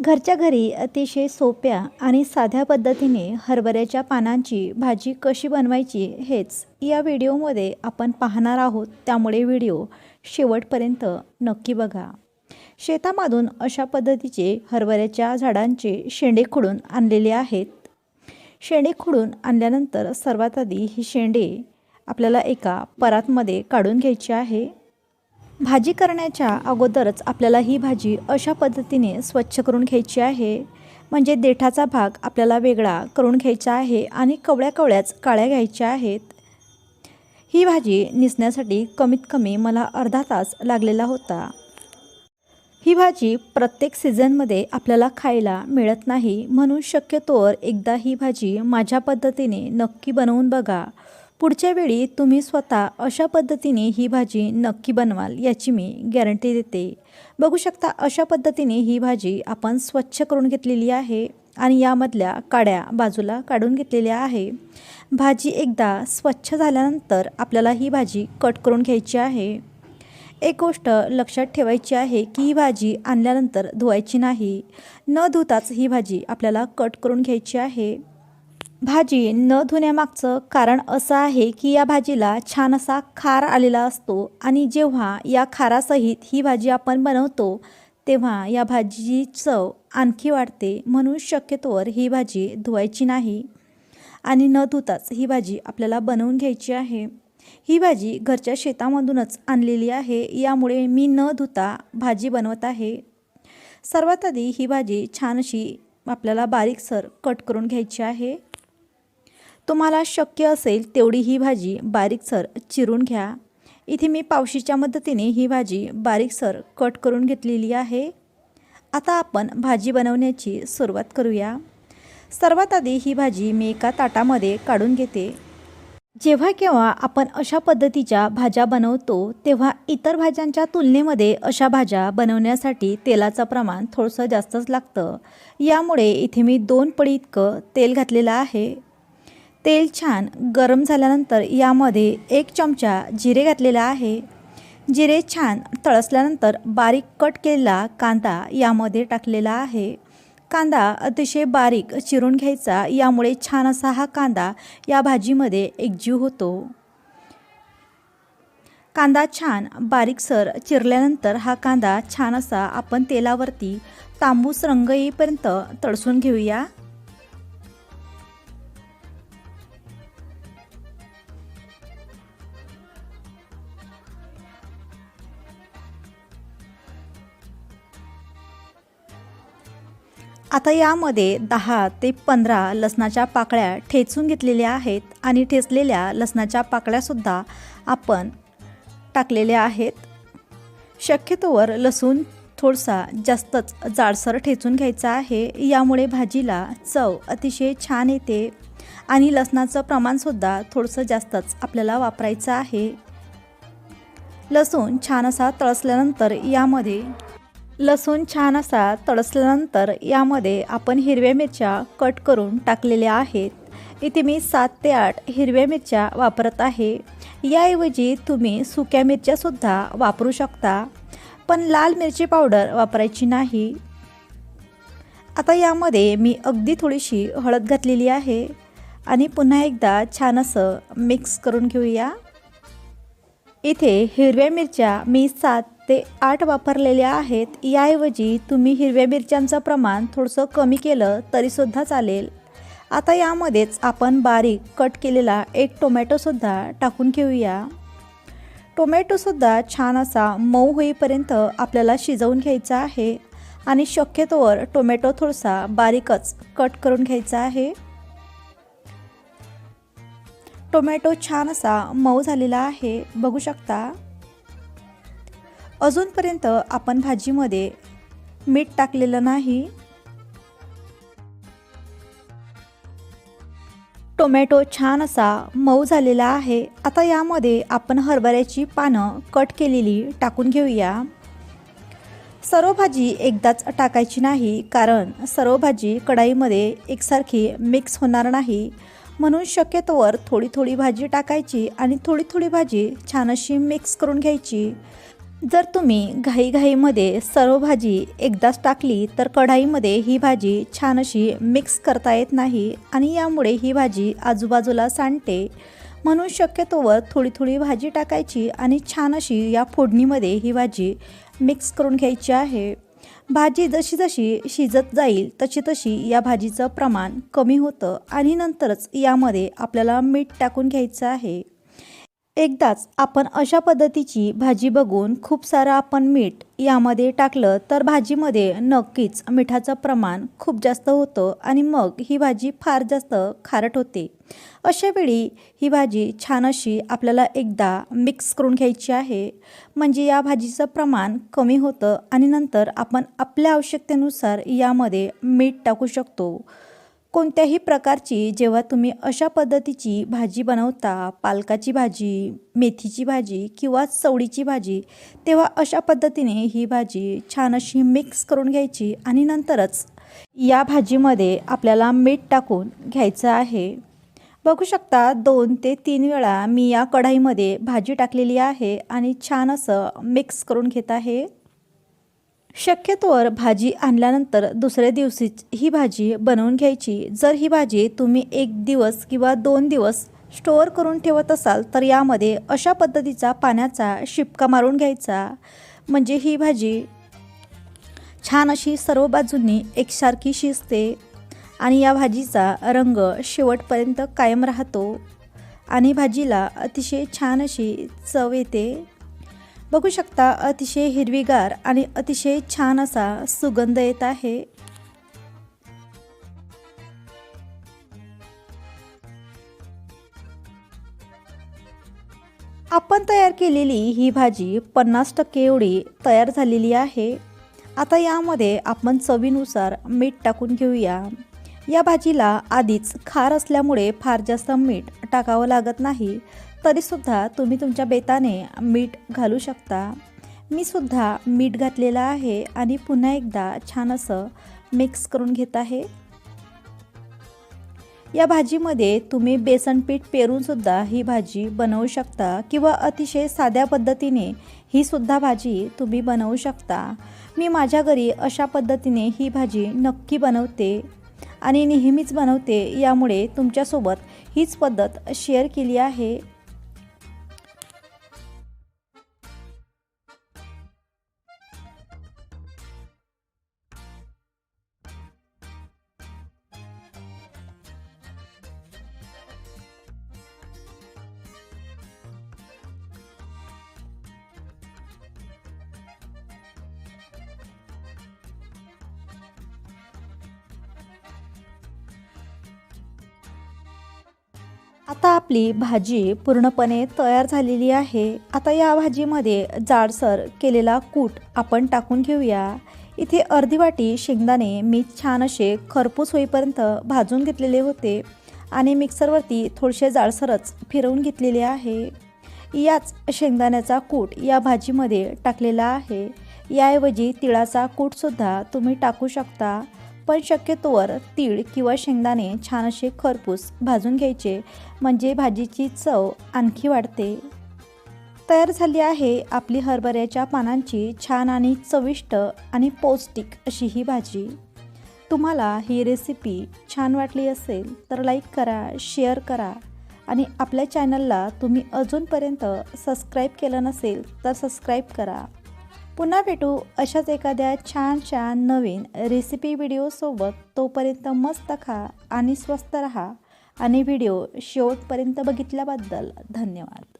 घरच्या घरी अतिशय सोप्या आणि साध्या पद्धतीने हरभऱ्याच्या पानांची भाजी कशी बनवायची हेच या व्हिडिओमध्ये आपण पाहणार आहोत. त्यामुळे व्हिडिओ शेवटपर्यंत नक्की बघा. शेतामधून अशा पद्धतीचे हरभऱ्याच्या झाडांचे शेंडे खुडून आणलेले आहेत. शेंडे खुडून आणल्यानंतर सर्वात आधी ही शेंडे आपल्याला एका परातमध्ये काढून घ्यायची आहे. भाजी करण्याच्या अगोदरच आपल्याला ही भाजी अशा पद्धतीने स्वच्छ करून घ्यायची आहे. म्हणजे देठाचा भाग आपल्याला वेगळा करून घ्यायचा आहे आणि कवळ्या कवळ्याच काळ्या घ्यायच्या आहेत. ही भाजी निसण्यासाठी कमीत कमी मला अर्धा तास लागलेला होता. ही भाजी प्रत्येक सीझनमध्ये आपल्याला खायला मिळत नाही म्हणून शक्यतोवर एकदा ही भाजी माझ्या पद्धतीने नक्की बनवून बघा. पुढच्या वेळी तुम्ही स्वतः अशा पद्धतीने ही भाजी नक्की बनवाल याची मी गॅरंटी देते. बघू शकता अशा पद्धतीने ही भाजी आपण स्वच्छ करून घेतलेली आहे आणि यामधल्या काड्या बाजूला काढून घेतलेल्या आहे. भाजी एकदा स्वच्छ झाल्यानंतर आपल्याला ही भाजी कट करून घ्यायची आहे. एक गोष्ट लक्षात ठेवायची आहे की ही भाजी आणल्यानंतर धुवायची नाही. न धुताच ही भाजी आपल्याला कट करून घ्यायची आहे. भाजी न धुण्यामागचं कारण असं आहे की या भाजीला छान असा खार आलेला असतो आणि जेव्हा या खारासहित ही भाजी आपण बनवतो तेव्हा या भाजीची चव आणखी वाढते म्हणून शक्यतोवर ही भाजी धुवायची नाही. आणि न धुताच ही भाजी आपल्याला बनवून घ्यायची आहे. ही भाजी घरच्या शेतामधूनच आणलेली आहे यामुळे मी न धुता भाजी बनवत आहे. सर्वात आधी ही भाजी छान अशी आपल्याला बारीकसर कट करून घ्यायची आहे. तुम्हाला शक्य असेल तेवढी ही भाजी बारीकसर चिरून घ्या. इथे मी पावशीच्या मदतीने ही भाजी बारीकसर कट करून घेतलेली आहे. आता आपण भाजी बनवण्याची सुरुवात करूया. सर्वात आधी ही भाजी मी एका ताटामध्ये काढून घेते. जेव्हा केव्हा आपण अशा पद्धतीच्या भाज्या बनवतो तेव्हा इतर भाज्यांच्या तुलनेमध्ये अशा भाज्या बनवण्यासाठी तेलाचं प्रमाण थोडंसं जास्तच लागतं. यामुळे इथे मी दोन पडी इतकं तेल घातलेलं आहे. तेल छान गरम झाल्यानंतर यामध्ये एक चमचा जिरे घातलेला आहे. जिरे छान तळसल्यानंतर बारीक कट केलेला कांदा यामध्ये टाकलेला आहे. कांदा अतिशय बारीक चिरून घ्यायचा यामुळे छान असा हा कांदा या भाजीमध्ये एकजीव होतो. कांदा छान बारीकसर चिरल्यानंतर हा कांदा छान असा आपण तेलावरती तांबूस रंग येईपर्यंत तळसून घेऊया. आता यामध्ये दहा ते पंधरा लसणाच्या पाकळ्या ठेचून घेतलेल्या आहेत आणि ठेचलेल्या लसणाच्या पाकळ्यासुद्धा आपण टाकलेल्या आहेत. शक्यतोवर लसूण थोडसा जास्तच जाडसर ठेचून घ्यायचा आहे. यामुळे भाजीला चव अतिशय छान येते आणि लसणाचं प्रमाणसुद्धा थोडंसं जास्तच आपल्याला वापरायचं आहे. लसूण छान असा तळसल्यानंतर यामध्ये लसूण छान असा तळसल्यानंतर यामध्ये आपण हिरव्या मिरच्या कट करून टाकलेल्या आहेत. इथे मी सात ते आठ हिरव्या मिरच्या वापरत आहे. याऐवजी तुम्ही सुक्या मिरच्यासुद्धा वापरू शकता. पण लाल मिरची पावडर वापरायची नाही. आता यामध्ये मी अगदी थोडीशी हळद घातलेली आहे. आणि पुन्हा एकदा छान असं मिक्स करून घेऊया. इथे हिरव्या मिरच्या मी सात ते आठ वापरलेल्या आहेत. याऐवजी तुम्ही हिरव्या मिरच्यांचं प्रमाण थोडंसं कमी केलं तरीसुद्धा चालेल. आता यामध्येच आपण बारीक कट केलेला एक टोमॅटोसुद्धा टाकून घेऊया. टोमॅटोसुद्धा छान असा मऊ होईपर्यंत आपल्याला शिजवून घ्यायचा आहे आणि शक्यतोवर टोमॅटो थोडासा बारीकच कट करून घ्यायचा आहे. टोमॅटो छान असा मऊ झालेला आहे. बघू शकता. अजूनपर्यंत आपण भाजीमध्ये मीठ टाकलेलं नाही. टोमॅटो छान असा मऊ झालेला आहे. आता यामध्ये आपण हरभऱ्याची पानं कट केलेली टाकून घेऊया. सर्व भाजी एकदाच टाकायची नाही कारण सर्व भाजी कढाईमध्ये एकसारखी मिक्स होणार नाही. म्हणून शक्यतोवर थोडी थोडी भाजी टाकायची आणि थोडी थोडी भाजी छान अशी मिक्स करून घ्यायची. जर तुम्ही घाईघाईमध्ये सर्व भाजी एकदाच टाकली तर कढाईमध्ये ही भाजी छान अशी मिक्स करता येत नाही आणि यामुळे ही भाजी आजूबाजूला सांडते. म्हणून शक्यतोवर थोडी थोडी भाजी टाकायची आणि छान अशी या फोडणीमध्ये ही भाजी मिक्स करून घ्यायची आहे. भाजी जशी जशी शिजत जाईल तशी तशी या भाजीचं प्रमाण कमी होतं आणि नंतरच यामध्ये आपल्याला मीठ टाकून घ्यायचं आहे. एकदाच आपण अशा पद्धतीची भाजी बघून खूप सारं आपण मीठ यामध्ये टाकलं तर भाजीमध्ये नक्कीच मिठाचं प्रमाण खूप जास्त होतं आणि मग ही भाजी फार जास्त खारट होते. अशावेळी ही भाजी छान अशी आपल्याला एकदा मिक्स करून घ्यायची आहे. म्हणजे या भाजीचं प्रमाण कमी होतं आणि नंतर आपण आपल्या आवश्यकतेनुसार यामध्ये मीठ टाकू शकतो. कोणत्याही प्रकारची जेव्हा तुम्ही अशा पद्धतीची भाजी बनवता पालकाची भाजी मेथीची भाजी किंवा चवळीची भाजी तेव्हा अशा पद्धतीने ही भाजी छान अशी मिक्स करून घ्यायची आणि नंतरच या भाजीमध्ये आपल्याला मीठ टाकून घ्यायचं आहे. बघू शकता दोन ते तीन वेळा मी या कढाईमध्ये भाजी टाकलेली आहे आणि छान असं मिक्स करून घेत आहे. शक्यतोवर भाजी आणल्यानंतर दुसऱ्या दिवशीच ही भाजी बनवून घ्यायची. जर ही भाजी तुम्ही एक दिवस किंवा दोन दिवस स्टोअर करून ठेवत असाल तर यामध्ये अशा पद्धतीचा पाण्याचा शिपका मारून घ्यायचा. म्हणजे ही भाजी छान अशी सर्व बाजूंनी एकसारखी शिजते आणि या भाजीचा रंग शेवटपर्यंत कायम राहतो आणि भाजीला अतिशय छान अशी चव येते. बघू शकता अतिशय हिरवीगार आणि अतिशय छान असा सुगंध येत आहे. आपण तयार केलेली ही भाजी पन्नास टक्के एवढी तयार झालेली आहे. आता यामध्ये आपण चवीनुसार मीठ टाकून घेऊया. या भाजीला आधीच खार असल्यामुळे फार जास्त मीठ टाकावं लागत नाही. तरीसुद्धा तुम्ही तुमच्या बेताने मीठ घालू शकता. मी सुद्धा मीठ घातलेलं आहे आणि पुन्हा एकदा छान असं मिक्स करून घेत आहे. या भाजीमध्ये तुम्ही बेसन पीठ पेरूनसुद्धा ही भाजी बनवू शकता किंवा अतिशय साध्या पद्धतीने ही सुद्धा भाजी तुम्ही बनवू शकता. मी माझ्या घरी अशा पद्धतीने ही भाजी नक्की बनवते आणि नेहमीच बनवते यामुळे तुमच्यासोबत हीच पद्धत शेअर केली आहे. आता आपली भाजी पूर्णपणे तयार झालेली आहे. आता या भाजीमध्ये जाडसर केलेला कूट आपण टाकून घेऊया. इथे अर्धी वाटी शेंगदाणे मी छान असे खरपूस होईपर्यंत भाजून घेतलेले होते आणि मिक्सरवरती थोडेसे जाडसरच फिरवून घेतलेले आहे. याच शेंगदाण्याचा कूट या भाजीमध्ये टाकलेला आहे. याऐवजी तिळाचा कूटसुद्धा तुम्ही टाकू शकता. पण शक्यतोवर तीळ किंवा शेंगदाणे छान असे खरपूस भाजून घ्यायचे. म्हणजे भाजीची चव आणखी वाढते. तयार झाली आहे आपली हरभऱ्याच्या पानांची छान आणि चविष्ट आणि पौष्टिक अशी ही भाजी. तुम्हाला ही रेसिपी छान वाटली असेल तर लाईक करा शेअर करा आणि आपल्या चॅनलला तुम्ही अजूनपर्यंत सबस्क्राईब केलं नसेल तर सबस्क्राईब करा. पुन्हा भेटू अशाच एखाद्या छान छान नवीन रेसिपी व्हिडिओसोबत तोपर्यंत मस्त खा आणि स्वस्त रहा. आणि व्हिडिओ शेवटपर्यंत बघितल्याबद्दल धन्यवाद.